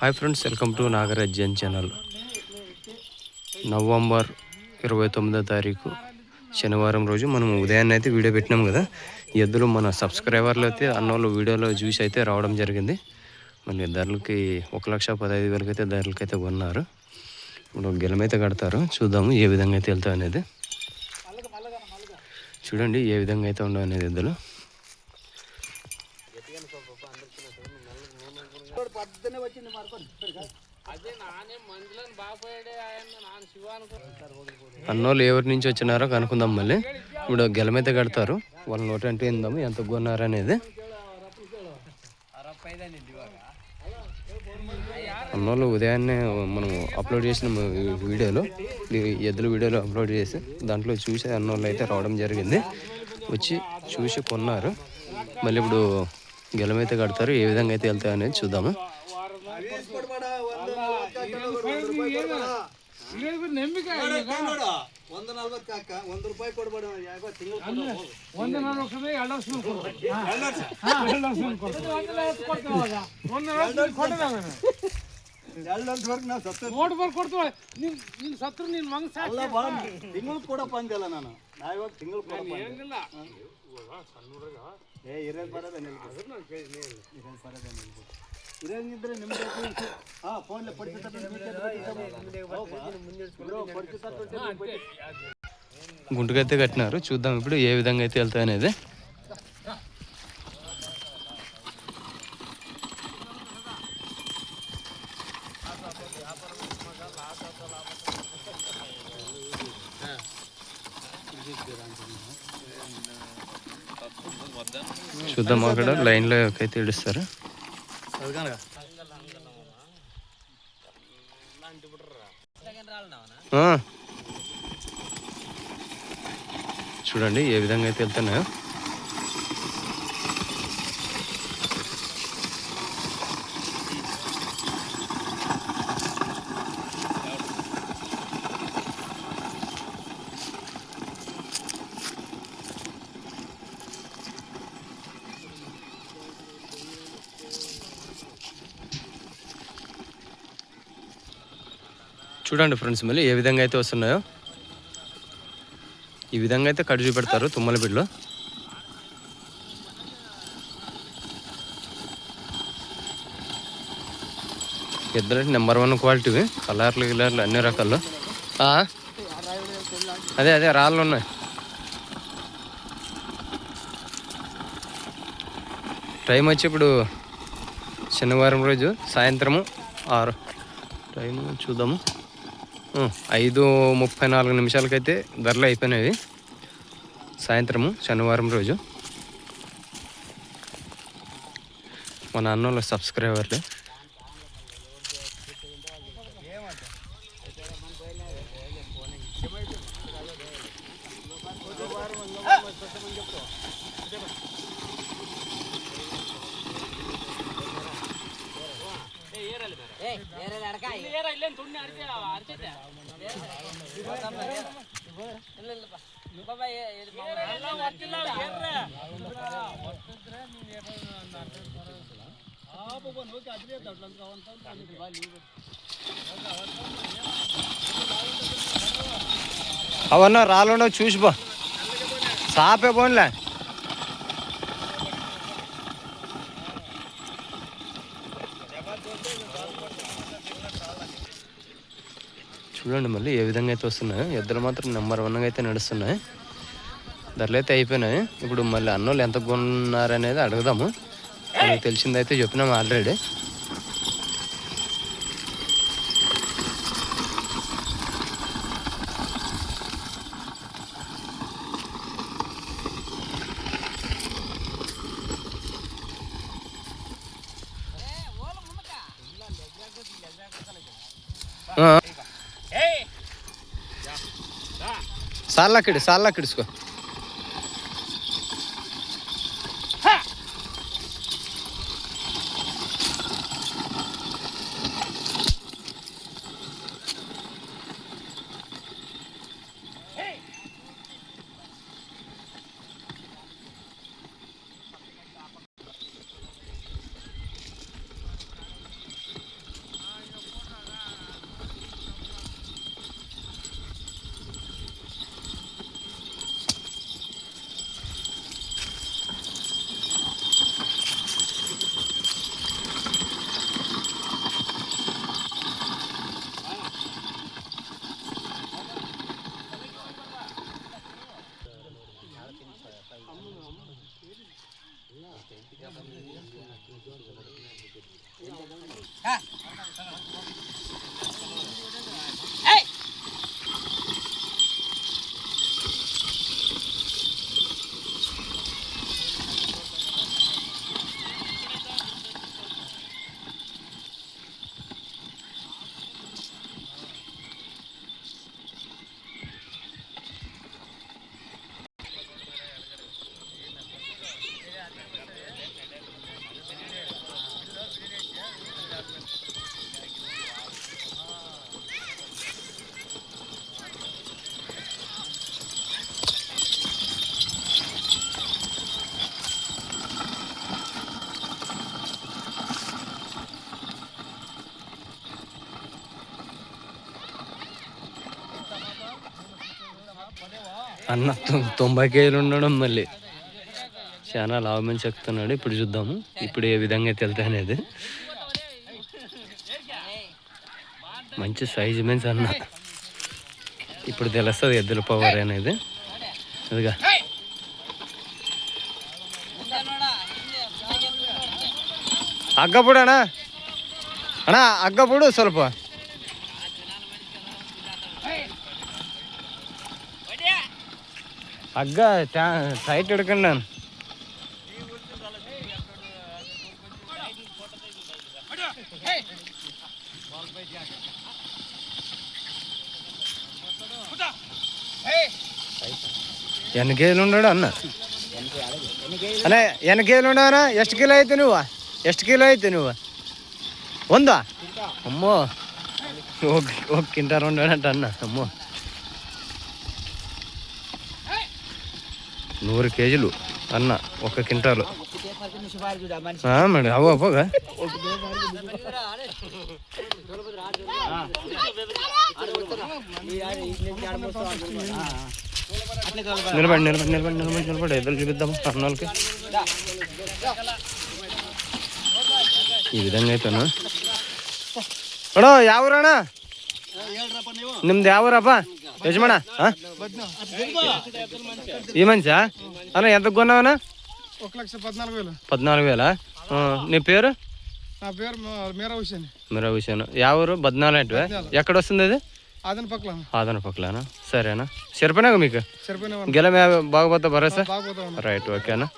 Hi friends welcome to Nagarajan channel November ఇరవై తొమ్మిదో తారీఖు శనివారం రోజు మనం ఉదయాన్నే అయితే వీడియో పెట్టినాం కదా. ఎద్దులు మన సబ్స్క్రైబర్లు అయితే అన్నోళ్ళు వీడియోలో చూసి అయితే రావడం జరిగింది. మన ధరలకి ఒక లక్ష పదహైదు వేలకి అయితే ధరలకి అయితే కొన్నారు. ఇప్పుడు గెలమైతే కడతారు. చూద్దాము ఏ విధంగా అయితే వెళ్తాం అనేది చూడండి ఏ విధంగా అయితే ఉండవు అనేది ఎద్దులు అన్నోళ్ళు ఎవరి నుంచి వచ్చినారో కనుక్కుందాం మళ్ళీ. ఇప్పుడు గెలమైతే కడతారు. వాళ్ళ నోట అంటే ఏందాము? ఎంత కొన్నారు అనేది. అన్నోళ్ళు ఉదయాన్నే మనం అప్లోడ్ చేసిన వీడియోలో ఎద్దుల వీడియోలో అప్లోడ్ చేసి దాంట్లో చూసి అన్నోళ్ళు అయితే రావడం జరిగింది. వచ్చి చూసి కొన్నారు. మళ్ళీ ఇప్పుడు గెలమైతే కడతారు. ఏ విధంగా అయితే వెళ్తాయి అనేది ನಂಬಿಕೆ ಒಂದು ನಲ್ವತ್ತು ಕಾಕ ಒಂದು ರೂಪಾಯಿ ಕೊಡ್ಬೇಡ ಯಾಕೋ ತಿಂಗಳು ಒಂದು ನಲ್ವತ್ತು ರೂಪಾಯಿ ಎರಡು ವರ್ಷ ಎರಡು ವರ್ಷವರೆಗೆ ಸತ್ತ ನೋಡ್ ಬರ್ದು ಕೊಡ್ತೀವಿ? ನಿನ್ ನಿನ್ ಸತ್ರ ನಿನ್ನ ಮಂಗ ಅಲ್ಲ ಬಾ ತಿಂಗಳು ಕೊಡಪ್ಪ ಅಂದಲ್ಲ ನಾನು. ನಾ ಇವಾಗ ತಿಂಗಳು ಕೊಡಪ್ಪ ಏನಿಲ್ಲ ಏ ಇರೇನು ಬರೋದೇ ನಿಲ್ಬೋದು ಹಿರಿಯಂಗಿದ್ರೆ ನಿಮ್ಗೆ ಹಾ ಫೋನ್ಲೆ ಪರಿಚಿತ పరిచిత గుంటుకైతే కట్టినారు చూద్దాం ఇప్పుడు ఏ విధంగా అయితే వెళ్తాయి అనేది చూద్దాం అక్కడ లైన్లో అయితే ఇడుస్తారు ఆ. చూడండి ఏ విధంగా అయితే వెళ్తున్నాయో. చూడండి ఫ్రెండ్స్ మళ్ళీ ఏ విధంగా అయితే వస్తున్నాయో. ఈ విధంగా అయితే కట్ చూపెడతారు తుమ్మల బిడ్డలో ఇద్దరు నెంబర్ వన్ క్వాలిటీవి కలర్లు గిలర్లు అన్ని రకాలు అదే అదే రాళ్ళు ఉన్నాయి. టైం వచ్చి ఇప్పుడు శనివారం రోజు సాయంత్రము ఆరు. టైం చూద్దాము. ఐదు ముప్పై నాలుగు నిమిషాలకైతే ధరలు అయిపోయినాయి. సాయంత్రము శనివారం రోజు. మన అన్నోళ్ళ వాళ్ళ అవన్నా చూసి చూసిపో సాపే పోన్లే. చూడండి మళ్ళీ ఏ విధంగా అయితే వస్తున్నాయి. ఇద్దరు మాత్రం నెంబర్ వన్గా అయితే నడుస్తున్నాయి. ధరలు అయితే అయిపోయినాయి. ఇప్పుడు మళ్ళీ అన్నోళ్ళు ఎంత కొన్నారనేది అడుగుదాము. మనకు తెలిసిందైతే చెప్పినాము ఆల్రెడీ. ಸಾಲಾಕಿಡು ಸಾಲಾಕಿಡಿಸ್ಕೊ ஆ. అన్న తొంభై కేజీలు ఉండడం మళ్ళీ. చాలా లాభమని చెప్తున్నాడు. ఇప్పుడు చూద్దాము. ఇప్పుడు ఏ విధంగా అయితే అనేది. మంచి సైజు మెన్స్ అన్న. ఇప్పుడు తెలుస్తుంది ఎద్దుల పవర్ అనేది. అదిగా. అగ్గప్పుడు అన్నా అన్నా అగ్గప్పుడు స్వల్ప. అగ్గ సైట్ ఎడకండి ఎనకేలు ఉండడు అన్న? అనే ఎనకేలు ఉండవనా ఎస్ట్ కిలో అయితే నువ్వా? ఎస్ట్ కిలో అయితే నువ్వా? ఉందా? అమ్మో. ఒక కింటారు ఉండడంట అన్న అమ్మో. ನೂರು ಕೆಜಿಲು ಅನ್ನ ಒಕ್ಕ ಕಿಂಟಾಲು. ಹಾ ಮೇಡಮ್ ಅವ ಅವಾಗ. ನಿಲ್ಬೇಡ ನಿಲ್ಬೇಡ ನಿಲ್ಬೇಡ ನಿಲ್ಬೇಡ ನಿಲ್ಬೇಡ ಎದ್ರಿಗೆ ಬಿದ್ದಮ್ಮ ಹದಿನಾಲ್ಕು ಈ ವಿಧಂಗ ಐತ ಅಣ್ಣ ಯಾವ ನಿಮ್ದು ಯಾವ್ರಪ್ಪ యజమానా? ఈ మంచా అన్న ఎంత కొన్నావనా ఒక లక్ష పద్నాలుగు వేలు. పద్నాలుగు వేలా? నీ పేరు? నా పేరు మీరా హుసేన్ మీరా హుసేన్ బద్నాలు అంటే ఎక్కడ వస్తుంది అది? ఆదన పక్కల ఆదన పక్కలనా? సరేనా. సరిపోయినాక మీకు? గెలం బాగుపోతా భరోసా? రైట్ ఓకేనా.